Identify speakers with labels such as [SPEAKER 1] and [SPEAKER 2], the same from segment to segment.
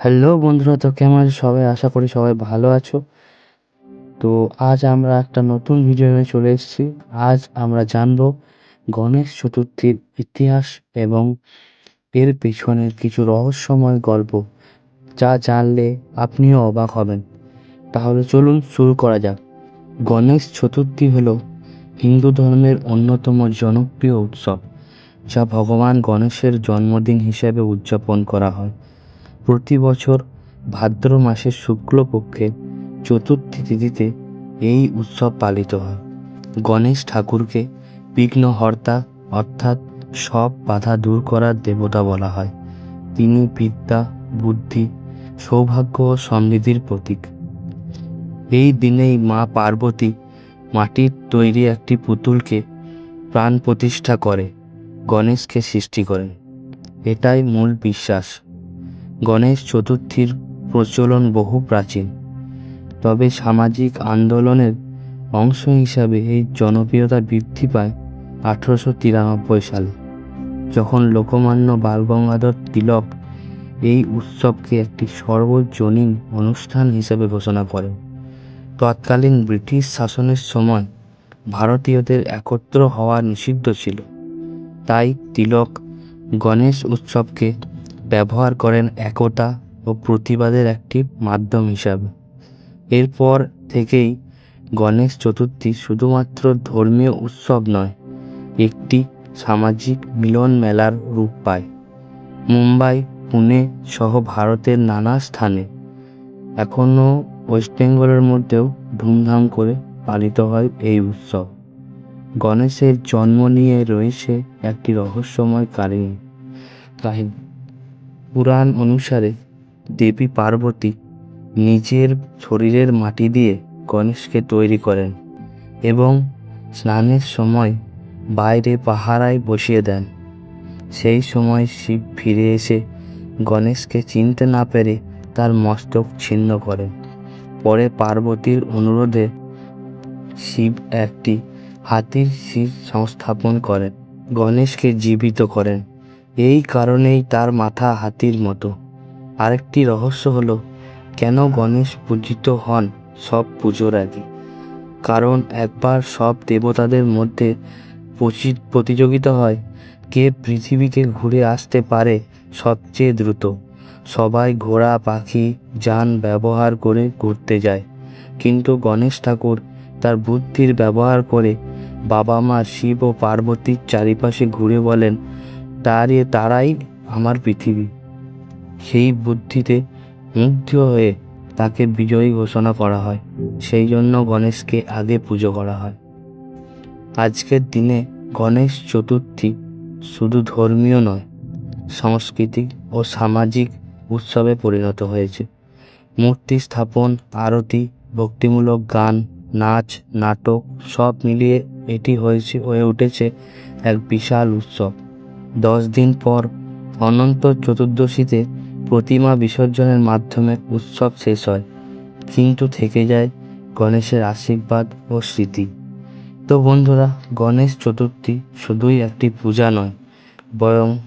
[SPEAKER 1] Hello বন্ধুরা, তো কেমন আছো সবাই? আশা করি সবাই ভালো আছো। তো আজ আমরা একটা নতুন ভিডিও নিয়ে চলে এসেছি। আজ আমরা জানব গণেশ চতুর্থীর ইতিহাস এবং এর পেছনের কিছু রহস্যময় গল্প যা জানলে আপনিও অবাক হবেন। তাহলে চলুন শুরু করা যাক। গণেশ চতুর্থী হলো হিন্দু ধর্মের অন্যতম জনপ্রিয় উৎসব, যা ভগবান গণেশের জন্মদিন হিসেবে উদযাপন করা হয়। প্রতি বছর ভাদ্র মাসের শুক্লপক্ষে চতুর্থী তিথিতে এই উৎসব পালিত হয়। গণেশ ঠাকুরকে বিঘ্নহর্তা অর্থাৎ সব বাধা দূর করার দেবতা বলা হয়। তিনি বিদ্যা, বুদ্ধি, সৌভাগ্য ও সমৃদ্ধির প্রতীক। এই দিনেই মা পার্বতী মাটির তৈরি একটি পুতুলকে প্রাণ প্রতিষ্ঠা করে, গণেশকে সৃষ্টি করেন। এটাই মূল বিশ্বাস। গণেশ চতুর্থীর প্রচলন বহু প্রাচীন। তবে সামাজিক আন্দোলনের অংশ হিসাবে এই জনপ্রিয়তা বৃদ্ধি পায় আঠেরোশো তিরানব্বই সালে। যখন লোকমান্য বালগঙ্গাধর তিলক এই উৎসবকে একটি সর্বজনীন অনুষ্ঠান হিসেবে ঘোষণা করেন, তৎকালীন ব্রিটিশ শাসনের সময় ভারতীয়দের একত্র হওয়া নিষিদ্ধ ছিল। তাই তিলক গণেশ উৎসবকে ব্যবহার করেন একতা ও প্রতিবাদের একটি মাধ্যম হিসাবে। এরপর থেকেই গণেশ চতুর্থী শুধুমাত্র ধর্মীয় উৎসব নয়, একটি সামাজিক মিলন মেলার রূপ পায়। মুম্বাই, পুনে সহ ভারতের নানা স্থানে এখনও ওয়েস্ট বেঙ্গলের মধ্যেও ধুমধাম করে পালিত হয় এই উৎসব। গণেশের জন্ম নিয়ে রয়েছে একটি রহস্যময় কাহিনী। কাহিনী পুরাণ অনুসারে দেবী পার্বতী নিজের শরীরের মাটি দিয়ে গণেশকে তৈরি করেন এবং স্নানের সময় বাইরে পাহারায় বসিয়ে দেন। সেই সময় শিব ফিরে এসে গণেশকে চিনতে না পেরে তার মস্তক ছিন্ন করেন। পরে পার্বতীর অনুরোধে শিব একটি হাতির শির সংস্থাপন করেন। গণেশকে জীবিত করেন। এই কারণেই তার মাথা হাতির মতো। আরেকটি রহস্য হলো, কেন গণেশ পূজিত হন সব পুজোর আগে? কারণ একবার সব দেবতাদের মধ্যে প্রতিযোগিতা হয়, কে পৃথিবীকে ঘুরে আসতে পারে সবচেয়ে দ্রুত। সবাই ঘোড়া, পাখি, যান ব্যবহার করে ঘুরতে যায়। কিন্তু গণেশ ঠাকুর তার বুদ্ধির ব্যবহার করে বাবা মা শিব ও পার্বতীর চারিপাশে ঘুরে বলেন এ তারাই আমার পৃথিবী। সেই বুদ্ধিতে মুগ্ধ হয়ে তাকে বিজয়ী ঘোষণা করা হয়। সেই জন্য গণেশকে আগে পুজো করা হয়। আজকের দিনে গণেশ চতুর্থী শুধু ধর্মীয় নয়, সাংস্কৃতিক ও সামাজিক উৎসবে পরিণত হয়েছে। মূর্তি স্থাপন, আরতি, ভক্তিমূলক গান, নাচ, নাটক সব মিলিয়ে এটি হয়েছে, হয়ে উঠেছে এক বিশাল উৎসব। দশ দিন পর অনন্ত চতুর্দশীতে প্রতিমা বিসর্জনের মাধ্যমে উৎসব শেষ হয়। কিন্তু থেকে যায় গণেশের আশীর্বাদ ও স্মৃতি। তো বন্ধুরা, গণেশ চতুর্থী শুধুই একটি পূজা নয়, বরং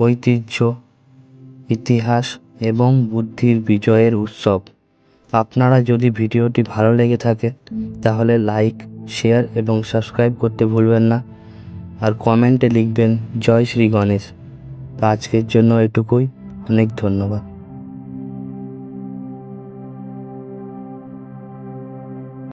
[SPEAKER 1] ঐতিহ্য, ইতিহাস এবং বুদ্ধির বিজয়ের উৎসব। আপনারা যদি ভিডিওটি ভালো লেগে থাকে, তাহলে লাইক, শেয়ার এবং সাবস্ক্রাইব করতে ভুলবেন না। আর কমেন্টে লিখবেন জয় শ্রী গণেশ। তো আজকের জন্য এটুকুই। অনেক ধন্যবাদ।